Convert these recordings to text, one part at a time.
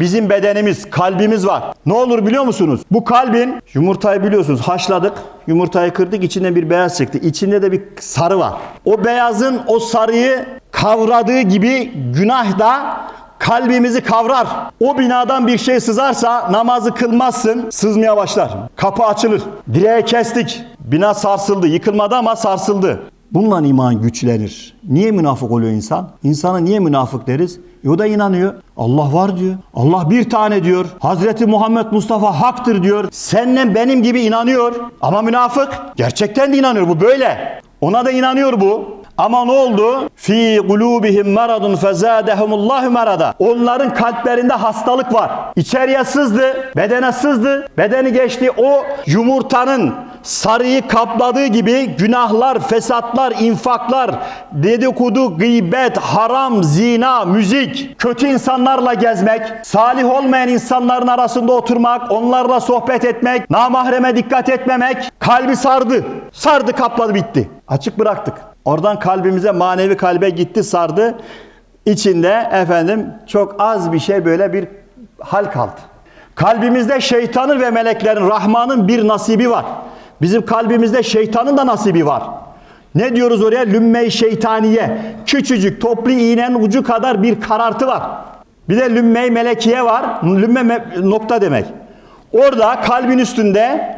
Bizim bedenimiz, kalbimiz var. Ne olur biliyor musunuz? Bu kalbin yumurtayı biliyorsunuz haşladık. Yumurtayı kırdık içinden bir beyaz çıktı. İçinde de bir sarı var. O beyazın o sarıyı kavradığı gibi günah da kalbimizi kavrar. O binadan bir şey sızarsa namazı kılmazsın, sızmaya başlar. Kapı açılır. Direği kestik. Bina sarsıldı. Yıkılmadı ama sarsıldı. Bununla iman güçlenir. Niye münafık oluyor insan? İnsana niye münafık deriz? E o da inanıyor. Allah var diyor. Allah bir tane diyor. Hazreti Muhammed Mustafa haktır diyor. Seninle benim gibi inanıyor. Ama münafık gerçekten de inanıyor. Bu böyle. Ona da inanıyor bu. Ama ne oldu? Fi kulubihim maradun fezadehumullahu marada. Onların kalplerinde hastalık var. İçeriye sızdı, bedene sızdı. Bedeni geçti. O yumurtanın sarıyı kapladığı gibi günahlar, fesatlar, infaklar, dedikodu, gıybet, haram, zina, müzik, kötü insanlarla gezmek, salih olmayan insanların arasında oturmak, onlarla sohbet etmek, namahreme dikkat etmemek, kalbi sardı. Sardı, kapladı, bitti. Açık bıraktık. Oradan kalbimize, manevi kalbe gitti, sardı. İçinde efendim çok az bir şey böyle bir hal kaldı. Kalbimizde şeytanın ve meleklerin, Rahman'ın bir nasibi var. Bizim kalbimizde şeytanın da nasibi var. Ne diyoruz oraya? Lümme-i şeytaniye. Küçücük toplu iğnenin ucu kadar bir karartı var. Bir de lümme-i melekiye var. Lümme me- nokta demek. Orada kalbin üstünde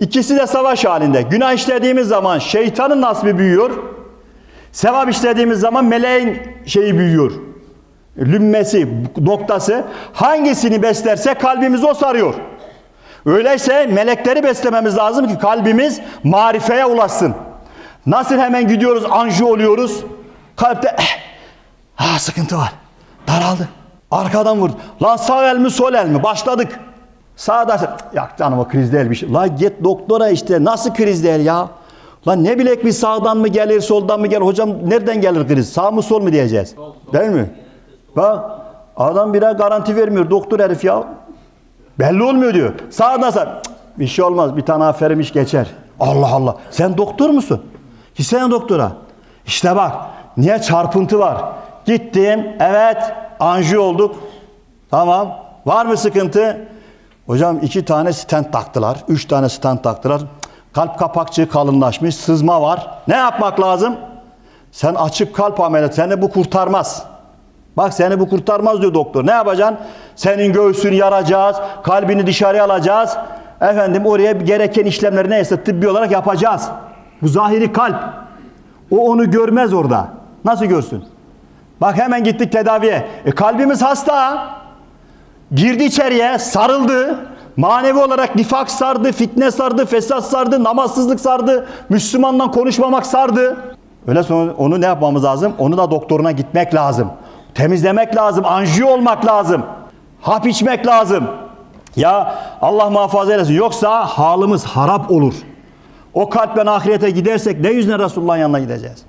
ikisi de savaş halinde. Günah işlediğimiz zaman şeytanın nasibi büyüyor. Sevap işlediğimiz zaman meleğin şeyi büyüyor. Lümmesi, noktası. Hangisini beslerse kalbimiz o sarıyor. Öyleyse melekleri beslememiz lazım ki kalbimiz marifeye ulaşsın. Nasıl hemen gidiyoruz, anju oluyoruz. Kalpte eh, ha sıkıntı var. Daraldı. Arkadan vurdu. Lan sağ el mi sol el mi? Başladık. Sağda ya canım o kriz değil bir şey. La git doktora işte. Nasıl kriz değil ya? Lan ne bilek bir sağdan mı gelir, soldan mı gelir? Hocam nereden gelir kriz? Sağ mı sol mu diyeceğiz? Değil mi? Bak adam bire garanti vermiyor. Doktor herif ya. Belli olmuyor diyor. Sağdan sağ. Bir şey olmaz. Bir tane aferin iş geçer. Allah Allah. Sen doktor musun? Gitsene doktora. İşte bak. Niye çarpıntı var? Gittim. Evet. Anji olduk. Tamam. Var mı sıkıntı? Hocam iki tane stent taktılar. Üç tane stent taktılar. Kalp kapakçığı kalınlaşmış. Sızma var. Ne yapmak lazım? Sen açık kalp ameliyatı. Seni bu kurtarmaz. Bak seni bu kurtarmaz diyor doktor. Ne yapacaksın? Senin göğsünü yaracağız, kalbini dışarıya alacağız. Efendim oraya gereken işlemleri neyse tıbbi olarak yapacağız. Bu zahiri kalp. O onu görmez orada. Nasıl görsün? Bak hemen gittik tedaviye. E kalbimiz hasta. Girdi içeriye, sarıldı. Manevi olarak nifak sardı, fitne sardı, fesat sardı, namazsızlık sardı, Müslümanla konuşmamak sardı. Öyle sonra onu ne yapmamız lazım? Onu da doktoruna gitmek lazım. Temizlemek lazım, anjiyo olmak lazım. Hap içmek lazım. Ya Allah muhafaza eylesin. Yoksa halimiz harap olur. O kalple ahirete gidersek ne yüzüne Resulullah'ın yanına gideceğiz?